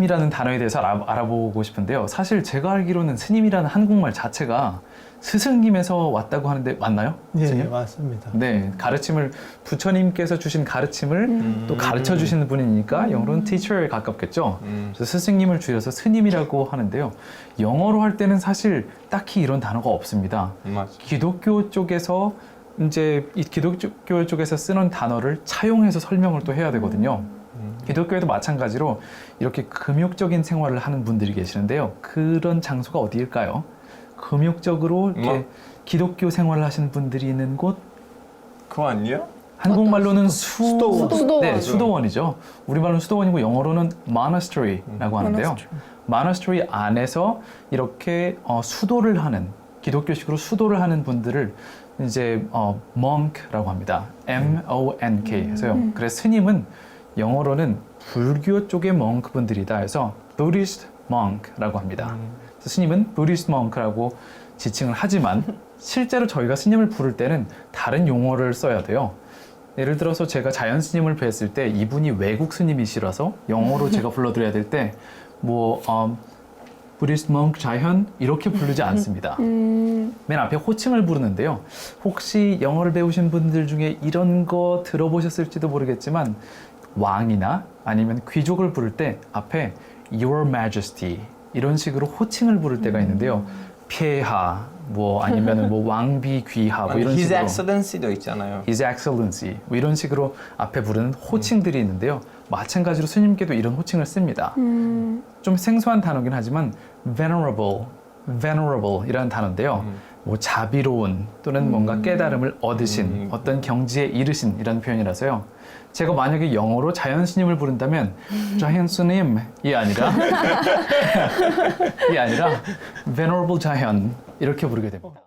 스님이라는 단어에 대해서 알아, 알아 보고 싶은데요. 사실 제가 알기로는 스님이라는 한국말 자체가 스승님에서 왔다고 하는데 맞나요? 예, 스님? 맞습니다. 네, 가르침을 부처님께서 주신 가르침을 음. 또 가르쳐 주시는 분이니까 영어로는 teacher에 가깝겠죠. 음. 그래서 스승님을 줄여서 스님이라고 하는데요. 영어로 할 때는 사실 딱히 이런 단어가 없습니다. 맞아. 기독교 쪽에서 이제 이 기독교 쪽에서 쓰는 단어를 차용해서 설명을 또 해야 되거든요. 음. 기독교에도 마찬가지로 이렇게 금욕적인 생활을 하는 분들이 계시는데요. 그런 장소가 어디일까요? 금욕적으로 이렇게 뭐? 기독교 생활을 하시는 분들이 있는 곳 그거 아니에요? 한국말로는 수, 수도원. 수도원. 네, 수도원이죠. 우리말로는 수도원이고 영어로는 monastery라고 하는데요. monastery 안에서 이렇게 어, 수도를 하는 기독교식으로 수도를 하는 분들을 이제 어, monk라고 합니다. M O N K 해서요. 그래서 스님은 영어로는 불교 쪽의 monk 분들이다 해서 Buddhist monk라고 합니다. 그래서 스님은 Buddhist monk라고 지칭을 하지만 실제로 저희가 스님을 부를 때는 다른 용어를 써야 돼요. 예를 들어서 제가 자연 스님을 뵀을 때 이분이 외국 스님이시라서 영어로 제가 불러드려야 될 때뭐 음, 부디스트 몽크 자현 이렇게 부르지 않습니다. 음, 맨 앞에 호칭을 부르는데요. 혹시 영어를 배우신 분들 중에 이런 거 들어보셨을지도 모르겠지만 왕이나 아니면 귀족을 부를 때 앞에 Your Majesty 이런 식으로 호칭을 부를 때가 있는데요. 폐하 뭐 아니면은 뭐 왕비 귀하 뭐 이런 His 식으로 Excellency도 있잖아요. His Excellency 뭐 이런 식으로 앞에 부르는 호칭들이 있는데요. 마찬가지로 스님께도 이런 호칭을 씁니다. 음, 좀 생소한 단어긴 하지만 venerable, venerable 이라는 단어인데요. 음. 뭐 자비로운 또는 뭔가 깨달음을 얻으신 음. 어떤 경지에 이르신 이라는 표현이라서요. 제가 만약에 영어로 자연 스님을 부른다면 자연 스님이 아니라 이 아니라 venerable 자연 이렇게 부르게 됩니다.